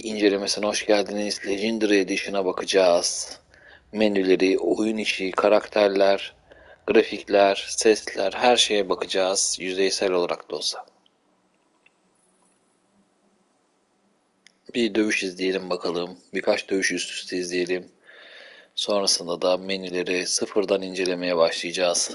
incelemesine hoş geldiniz. Legendary Edition'a bakacağız. Menüleri, oyun içi, karakterler, grafikler, sesler her şeye bakacağız. Yüzeysel olarak da olsa. Bir dövüş izleyelim bakalım. Birkaç dövüş üst üste izleyelim. Sonrasında da menüleri sıfırdan incelemeye başlayacağız.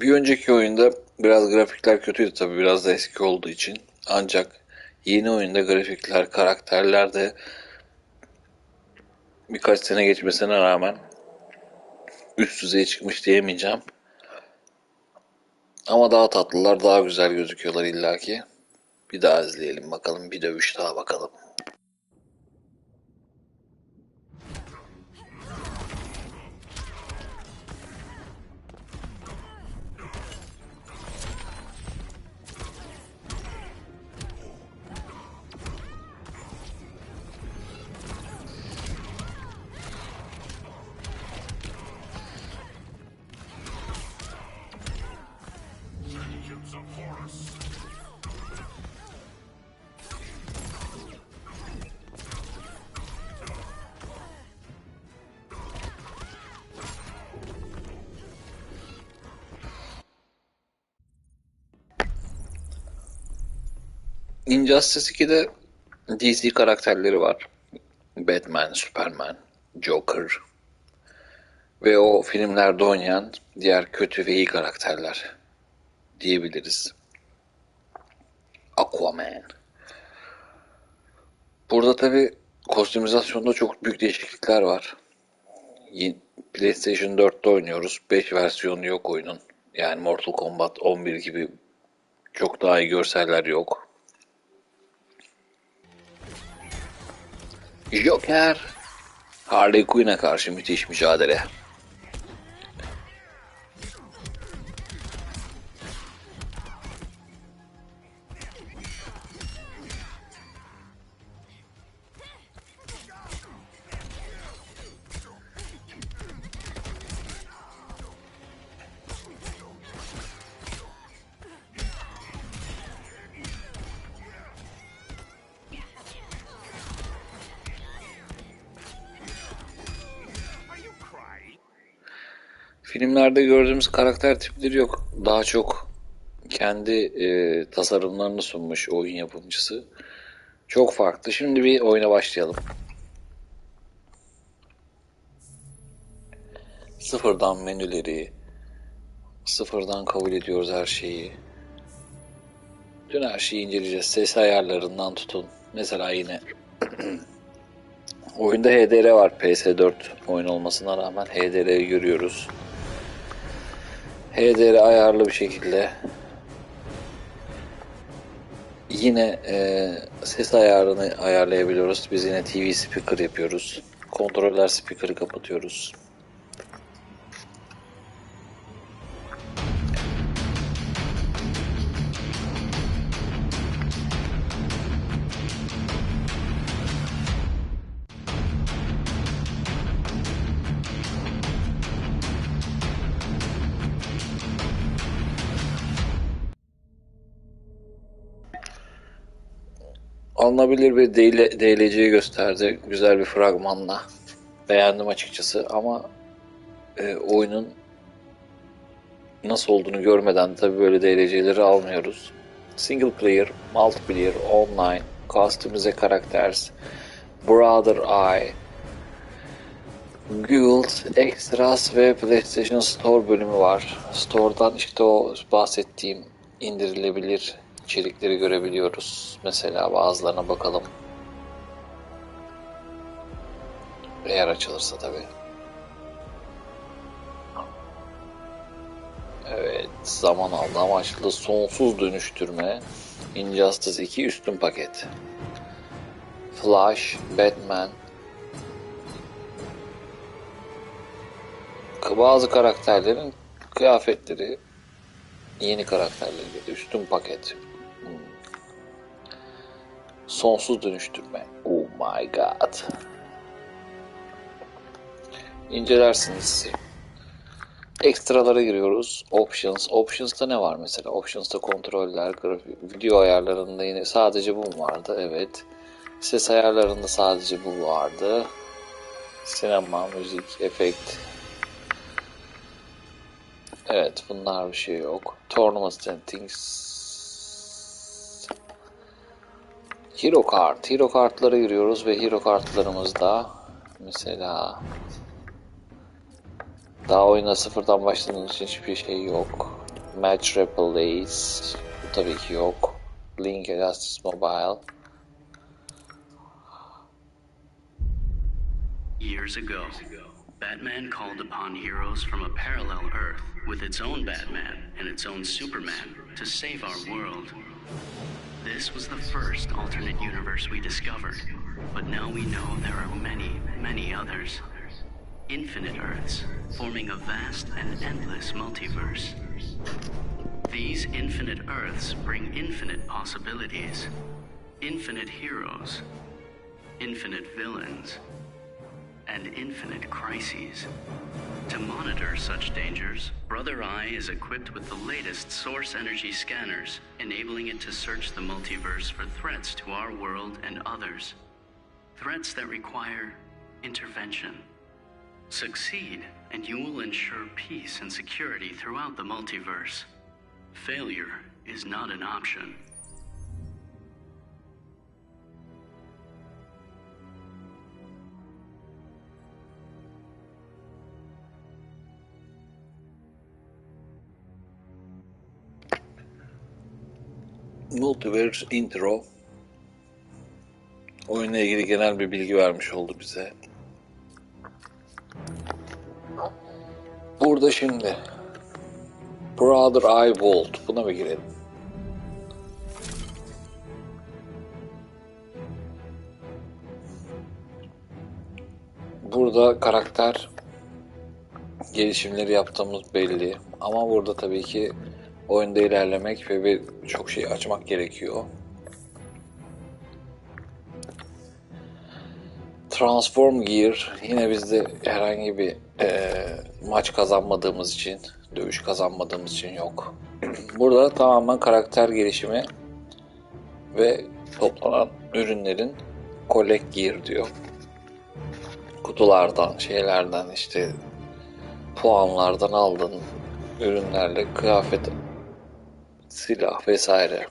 Bir önceki oyunda biraz grafikler kötüydü tabi biraz da eski olduğu için. Ancak yeni oyunda grafikler, karakterler de birkaç sene geçmesine rağmen üst düzeye çıkmış diyemeyeceğim. Ama daha tatlılar, daha güzel gözüküyorlar illaki. Bir daha izleyelim bakalım, bir dövüş daha bakalım. Injustice 2'de DC karakterleri var. Batman, Superman, Joker ve o filmlerde oynayan diğer kötü ve iyi karakterler diyebiliriz. Aquaman. Burada tabi kostümizasyonda çok büyük değişiklikler var. PlayStation 4'te oynuyoruz. 5 versiyonu yok oyunun. Yani Mortal Kombat 11 gibi çok daha iyi görseller yok. Joker. Harley Quinn'e karşı müthiş mücadele. Filmlerde gördüğümüz karakter tipleri yok. Daha çok kendi e, tasarımlarını sunmuş oyun yapımcısı. Çok farklı. Şimdi bir oyuna başlayalım. Sıfırdan menüleri, sıfırdan kabul ediyoruz her şeyi. Tüm her şeyi inceleyeceğiz. Ses ayarlarından tutun. Mesela yine oyunda HDR var PS4 oyun olmasına rağmen HDR'yi görüyoruz. HDR ayarlı bir şekilde yine e, ses ayarını ayarlayabiliyoruz. Biz yine TV speaker yapıyoruz. Kontroller speaker'ı kapatıyoruz. Alınabilir bir DLC'yi gösterdi. Güzel bir fragmanla. Beğendim açıkçası ama e, oyunun nasıl olduğunu görmeden tabi böyle DLC'leri almıyoruz. Single player, multiplayer, online, customize characters, brother eye, Guild, Extras ve PlayStation Store bölümü var. Store'dan işte o bahsettiğim indirilebilir içerikleri görebiliyoruz. Mesela bazılarına bakalım. Eğer açılırsa tabii. Evet, zaman aldı ama açıldı. Sonsuz dönüştürme. Injustice 2 üstün paket. Flash, Batman. Bazı karakterlerin kıyafetleri yeni karakterleri üstün paket. Sonsuz dönüştürme. Oh my god. İncelersiniz. Ekstralara giriyoruz. Options. Options'ta ne var mesela? Options'ta kontroller, grafik, video ayarlarında yine sadece bu vardı? Evet. Ses ayarlarında sadece bu vardı. Sinema, müzik, efekt. Evet, bunlar bir şey yok. Tournament settings. Hero kart. Hero kartlara giriyoruz ve hero kartlarımızda mesela daha oyuna sıfırdan başladığınız için hiçbir şey yok. Match Replays. Bu tabii ki yok. Link Justice Mobile. Years ago, Batman called upon heroes from a parallel Earth with its own Batman and its own Superman to save our world. This was the first alternate universe we discovered, but now we know there are many, many others. Infinite Earths, forming a vast and endless multiverse. These infinite Earths bring infinite possibilities, infinite heroes, infinite villains, and infinite crises. To monitor such dangers, Brother Eye is equipped with the latest source energy scanners, enabling it to search the multiverse for threats to our world and others. Threats that require intervention. Succeed, and you will ensure peace and security throughout the multiverse. Failure is not an option. Multiverse Intro. Oyunla ilgili genel bir bilgi vermiş oldu bize. Burada şimdi Brother Eye Vault. Buna bir girelim. Burada karakter gelişimleri yaptığımız belli. Ama burada tabii ki oyunda ilerlemek ve bir çok şey açmak gerekiyor. Transform Gear yine bizde herhangi bir e, maç kazanmadığımız için, dövüş kazanmadığımız için yok. Burada tamamen karakter gelişimi ve toplanan ürünlerin collect gear diyor. Kutulardan, şeylerden işte puanlardan aldığın ürünlerle kıyafet, silah vesaire.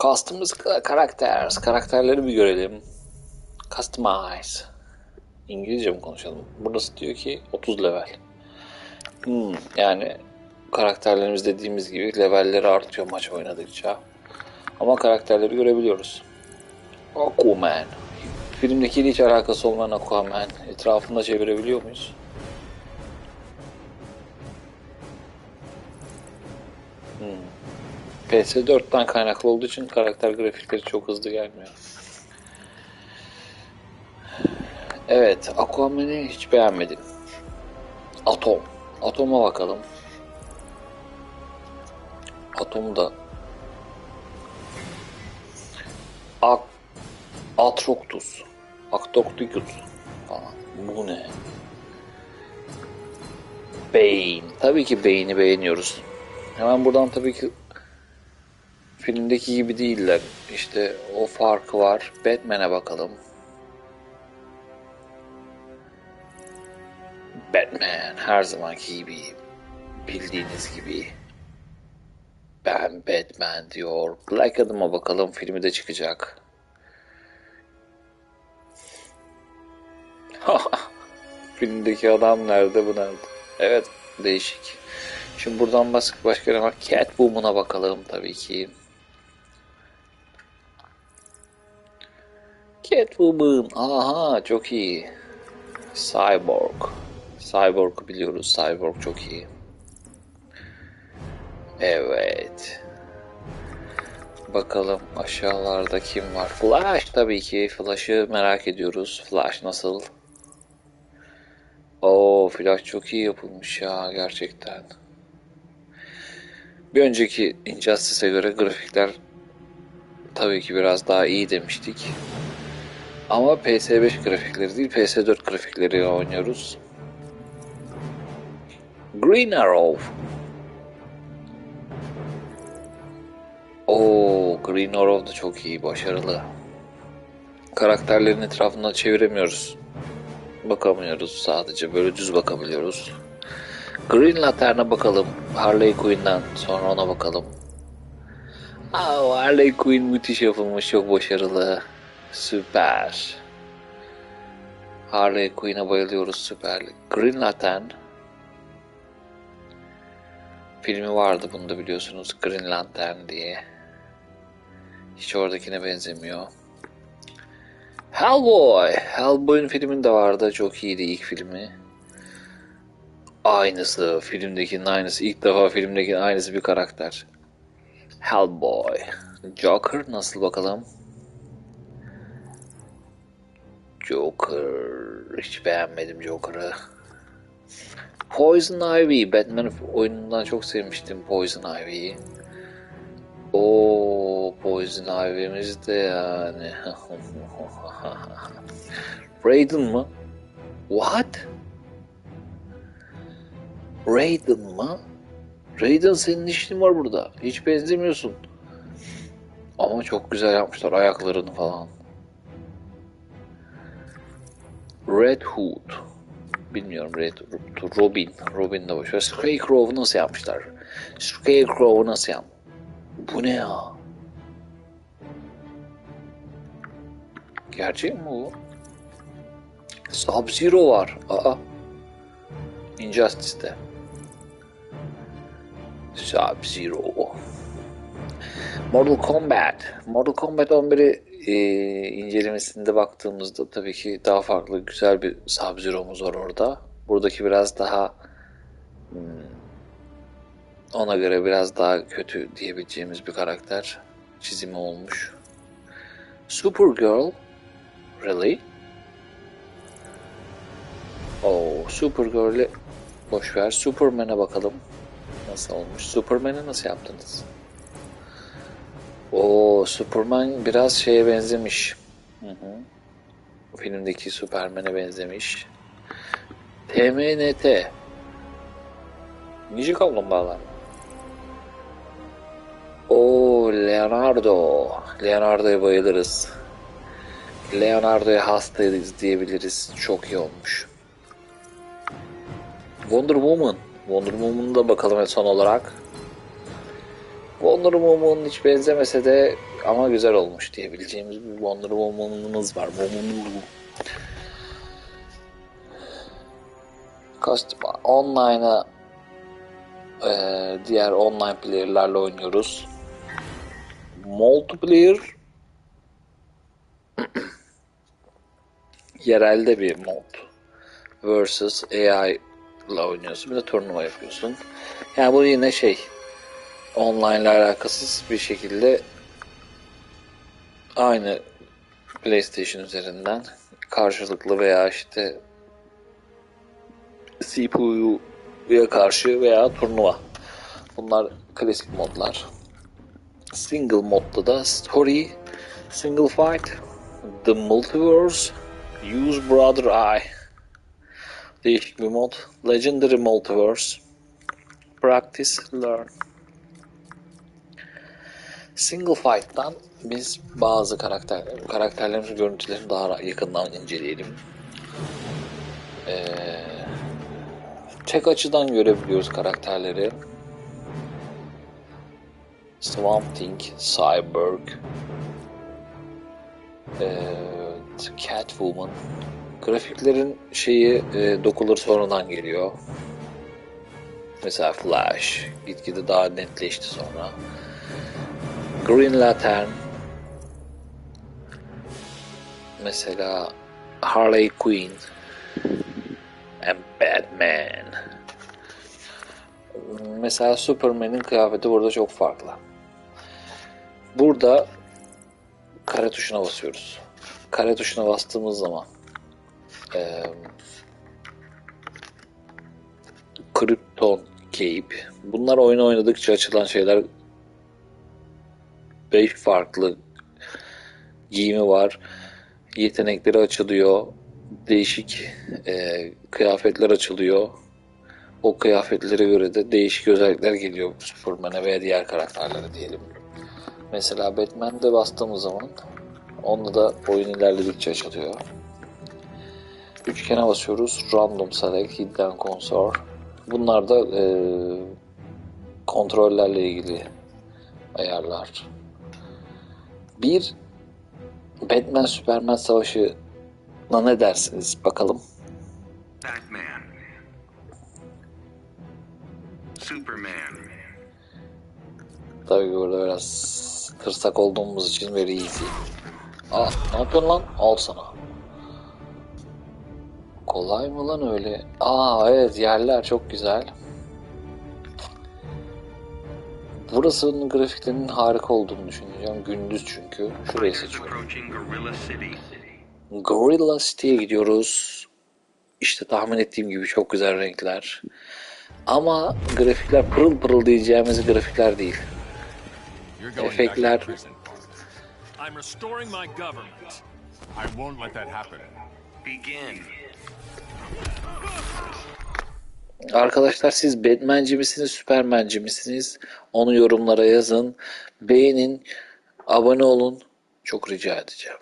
Customize characters, karakterleri bir görelim. Customize. İngilizce mi konuşalım? Burası diyor ki 30 level. Hmm, yani karakterlerimiz dediğimiz gibi levelleri artıyor maç oynadıkça. Ama karakterleri görebiliyoruz. Aquaman. Filmdeki hiç alakası olmayan Aquaman. Etrafında çevirebiliyor muyuz? PS4'ten kaynaklı olduğu için karakter grafikleri çok hızlı gelmiyor. Evet, Aquaman'i hiç beğenmedim. Atom. Atom'a bakalım. Atom da Ak Atroctus. Atrocticus falan. Bu ne? Bane. Tabii ki Bane'i beğeniyoruz. Hemen buradan tabii ki filmdeki gibi değiller. İşte o farkı var. Batman'e bakalım. Batman her zamanki gibi bildiğiniz gibi ben Batman diyor. Black Adam'a bakalım filmi de çıkacak. filmdeki adam nerede bu nerede? Evet değişik. Şimdi buradan başka, başka ne var? Catwoman'a bakalım tabii ki. Catwoman. Aha çok iyi. Cyborg. Cyborg'u biliyoruz. Cyborg çok iyi. Evet. Bakalım aşağılarda kim var? Flash tabii ki. Flash'ı merak ediyoruz. Flash nasıl? Oo, Flash çok iyi yapılmış ya gerçekten. Bir önceki Injustice'e göre grafikler tabii ki biraz daha iyi demiştik. Ama PS5 grafikleri değil, PS4 grafikleri oynuyoruz. Green Arrow. Oo, Green Arrow da çok iyi, başarılı. Karakterlerin etrafından çeviremiyoruz. Bakamıyoruz sadece, böyle düz bakabiliyoruz. Green Lantern'a bakalım. Harley Quinn'den sonra ona bakalım. Aa, Harley Quinn müthiş yapılmış, çok başarılı. Süper. Harley Quinn'e bayılıyoruz, süper. Green Lantern. Filmi vardı bunu da biliyorsunuz, Green Lantern diye. Hiç oradakine benzemiyor. Hellboy. Hellboy'un filminde vardı, çok iyiydi ilk filmi. Aynısı, filmdekinin aynısı. İlk defa filmdekinin aynısı bir karakter. Hellboy. Joker nasıl bakalım? Joker. Hiç beğenmedim Joker'ı. Poison Ivy. Batman oyunundan çok sevmiştim Poison Ivy'yi. O Poison Ivy'miz de yani. Raiden mı? What? Raiden mı? Raiden senin işin var burada. Hiç benzemiyorsun. Ama çok güzel yapmışlar ayaklarını falan. Red Hood. Bilmiyorum Red Robin. Robin de boşver. Scarecrow'u nasıl yapmışlar? Scarecrow'u nasıl yap? Bu ne ya? Gerçek mi bu? Sub-Zero var. Aa. Injustice'de. Sub-Zero. Mortal Kombat. Mortal Kombat 11'i e, incelemesinde baktığımızda tabii ki daha farklı güzel bir Sub-Zero'muz var orada. Buradaki biraz daha hmm, ona göre biraz daha kötü diyebileceğimiz bir karakter çizimi olmuş. Supergirl. Really? Oh, Supergirl'e boş ver. Superman'e bakalım. Nasıl olmuş? Superman'i nasıl yaptınız? O Superman biraz şeye benzemiş. Hı hı. Filmdeki Superman'e benzemiş. TMNT. Nice kaplumbağalar. O Leonardo. Leonardo'ya bayılırız. Leonardo'ya hastayız diyebiliriz. Çok iyi olmuş. Wonder Woman. Wonder Woman'a da bakalım son olarak. Wonder Woman hiç benzemese de ama güzel olmuş diyebileceğimiz bir Wonder Woman'ımız var. Woman Kostüm online'a e, diğer online player'larla oynuyoruz. Multiplayer yerelde bir mod versus AI ile oynuyorsun. Bir de turnuva yapıyorsun. Yani bu yine şey online ile alakasız bir şekilde aynı PlayStation üzerinden karşılıklı veya işte CPU'ya karşı veya turnuva. Bunlar klasik modlar. Single modda da Story, Single Fight, The Multiverse, Use Brother Eye. Değişik bir mod. Legendary Multiverse. Practice, Learn. Single Fight'tan biz bazı karakter karakterlerimizin görüntülerini daha yakından inceleyelim. Ee, tek açıdan görebiliyoruz karakterleri. Swamp Thing, Cyborg, ee, Catwoman, Grafiklerin şeyi e, dokuları sonradan geliyor. Mesela Flash gitgide daha netleşti sonra. Green Lantern mesela Harley Quinn and Batman mesela Superman'in kıyafeti burada çok farklı. Burada kare tuşuna basıyoruz. Kare tuşuna bastığımız zaman eee Krypton, Cape. Bunlar oyun oynadıkça açılan şeyler. 5 farklı giyimi var. Yetenekleri açılıyor. Değişik e, kıyafetler açılıyor. O kıyafetlere göre de değişik özellikler geliyor Superman'e veya diğer karakterlere diyelim. Mesela Batman'de bastığımız zaman onda da oyun ilerledikçe açılıyor. Üçgene basıyoruz. Random Select, Hidden Console. Bunlar da e, kontrollerle ilgili ayarlar. Bir Batman Superman savaşına ne dersiniz bakalım. Batman. Superman. Tabii burada biraz kırsak olduğumuz için very easy. Aa ne yapıyorsun lan? Al sana. Kolay mı lan öyle? Aa evet yerler çok güzel. Burasının grafiklerinin harika olduğunu düşünüyorum. Gündüz çünkü. Şurayı seçiyorum. Gorilla City. Gorilla City'ye gidiyoruz. İşte tahmin ettiğim gibi çok güzel renkler. Ama grafikler pırıl pırıl diyeceğimiz grafikler değil. Efektler- Arkadaşlar siz Batman'ci misiniz, Superman'ci misiniz? Onu yorumlara yazın. Beğenin, abone olun. Çok rica edeceğim.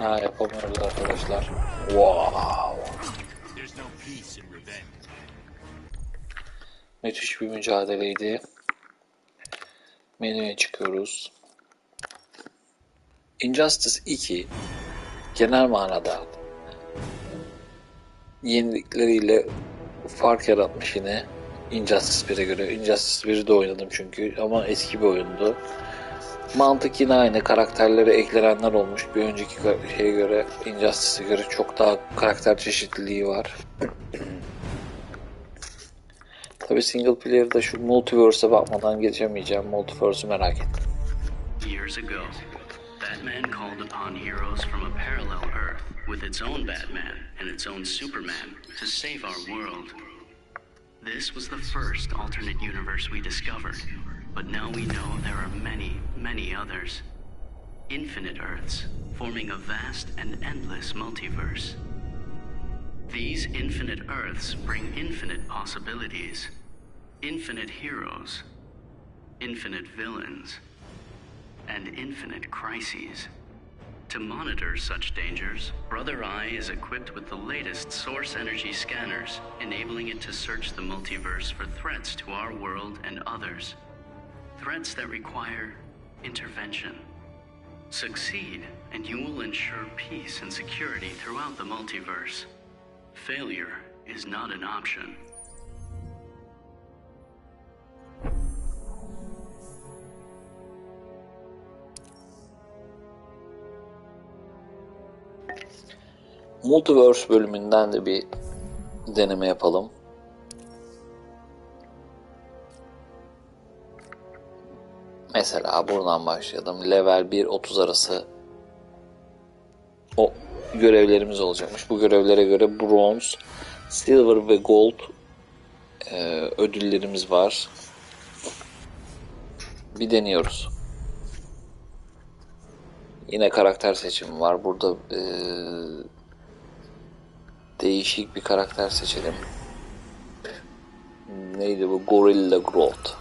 Ha yapamıyoruz arkadaşlar. Wow. Müthiş bir mücadeleydi. Menüye çıkıyoruz. Injustice 2 genel manada yenilikleriyle fark yaratmış yine Injustice 1'e göre. Injustice 1'i de oynadım çünkü ama eski bir oyundu. Mantık yine aynı. Karakterlere eklenenler olmuş. Bir önceki şeye göre Injustice'e göre çok daha karakter çeşitliliği var. Tabi single player'da şu multiverse'e bakmadan geçemeyeceğim. Multiverse'ü merak ettim. Years ago, Batman called upon heroes from a parallel Earth with its own Batman and its own Superman to save our world. This was the first alternate universe we discovered, but now we know there are many, many others. Infinite Earths, forming a vast and endless multiverse. These infinite Earths bring infinite possibilities, infinite heroes, infinite villains and infinite crises. To monitor such dangers, Brother Eye is equipped with the latest source energy scanners, enabling it to search the multiverse for threats to our world and others. Threats that require intervention. Succeed, and you will ensure peace and security throughout the multiverse. Failure is not an option. Multiverse bölümünden de bir deneme yapalım. Mesela buradan başlayalım. Level 1-30 arası o görevlerimiz olacakmış. Bu görevlere göre bronze, Silver ve Gold e, ödüllerimiz var. Bir deniyoruz. Yine karakter seçimi var. Burada e, değişik bir karakter seçelim. Neydi bu? Gorilla Grodd.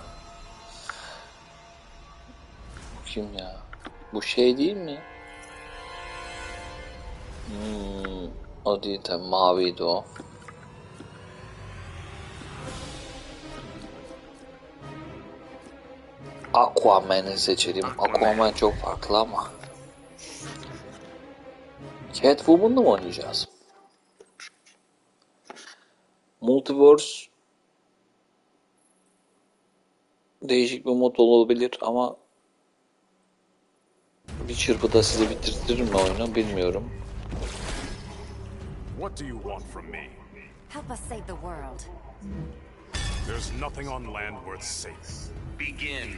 Kim ya? Bu şey değil mi? Hmm, o değil tabi maviydi o. Aquaman'ı seçelim. Aquaman çok farklı ama. Catwoman'la mı oynayacağız? Multiverse değişik bir mod olabilir ama bir çırpıda size bitirtirir mi oyunu bilmiyorum. What do you want from me? Help us save the world. There's nothing on land worth saving. Begin.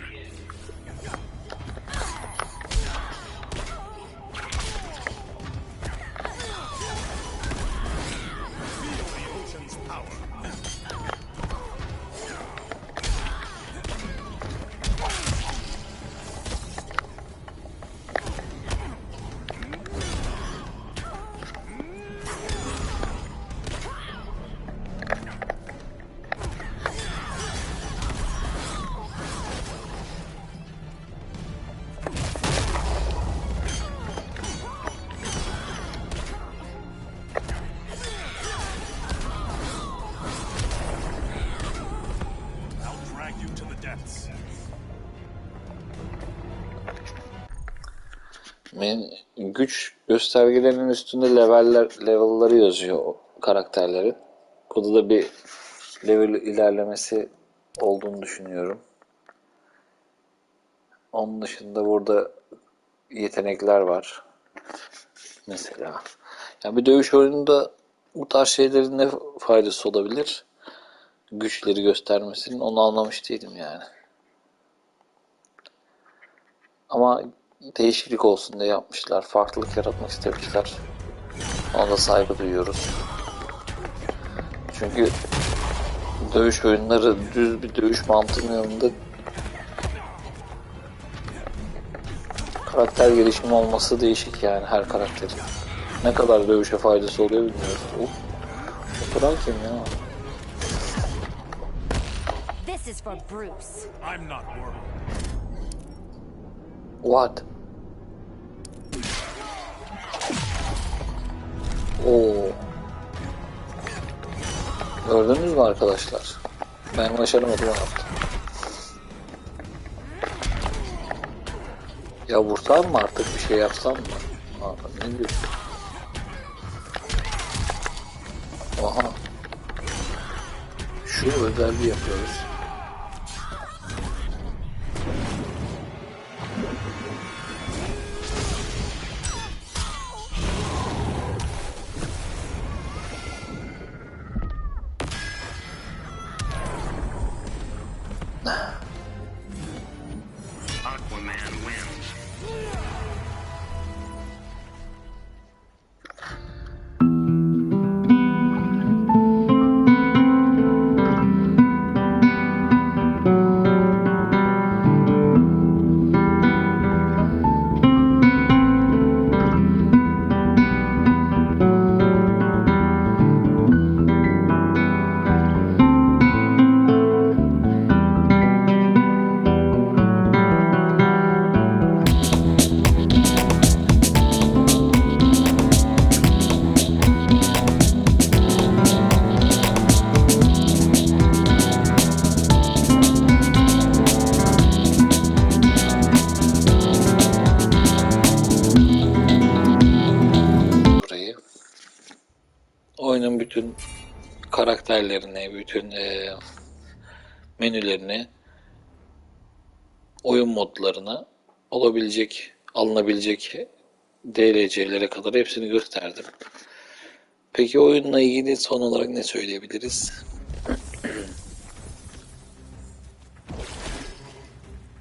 You to the depths. Men güç göstergelerinin üstünde leveller level'ları yazıyor o karakterlerin. Burada da bir level ilerlemesi olduğunu düşünüyorum. Onun dışında burada yetenekler var. Mesela. Ya bir dövüş oyununda bu tarz şeylerin ne faydası olabilir? Güçleri göstermesinin onu anlamış değilim yani. Ama değişiklik olsun diye yapmışlar. Farklılık yaratmak istemişler. Ona da saygı duyuyoruz. Çünkü dövüş oyunları düz bir dövüş mantığının yanında karakter gelişimi olması değişik yani her karakterin. Ne kadar dövüşe faydası oluyor bilmiyoruz. Oturan kim ya? İs for Bruce. I'm not worried. What? Oo. Gördünüz mü arkadaşlar? Ben başaramadım o yaptım. Ya vursam mı artık bir şey yapsam mı? Aa, ne diyorsun? Aha. Şu özelliği yapıyoruz. Bütün karakterlerini, bütün eee, menülerini, oyun modlarını, olabilecek, alınabilecek DLC'lere kadar hepsini gösterdim. Peki oyunla ilgili son olarak ne söyleyebiliriz?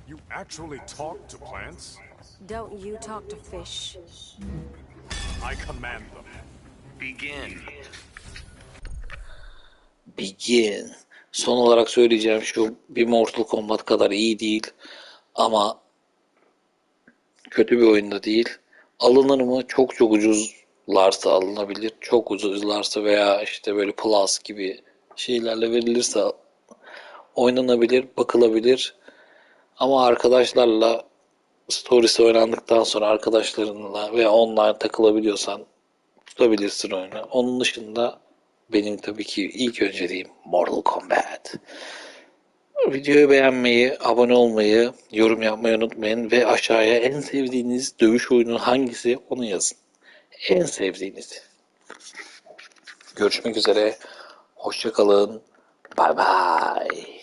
You actually talk to plants? Don't you talk to fish. I command them. Begin. Begin. Son olarak söyleyeceğim şu bir Mortal Kombat kadar iyi değil ama kötü bir oyunda değil. Alınır mı? Çok çok ucuzlarsa alınabilir. Çok ucuzlarsa veya işte böyle Plus gibi şeylerle verilirse oynanabilir, bakılabilir. Ama arkadaşlarla Stories oynandıktan sonra arkadaşlarınla veya online takılabiliyorsan tutabilirsin oyunu. Onun dışında benim tabii ki ilk önceliğim Mortal Kombat. Videoyu beğenmeyi, abone olmayı, yorum yapmayı unutmayın ve aşağıya en sevdiğiniz dövüş oyunu hangisi onu yazın. En sevdiğiniz. Görüşmek üzere. Hoşçakalın. Bye bye.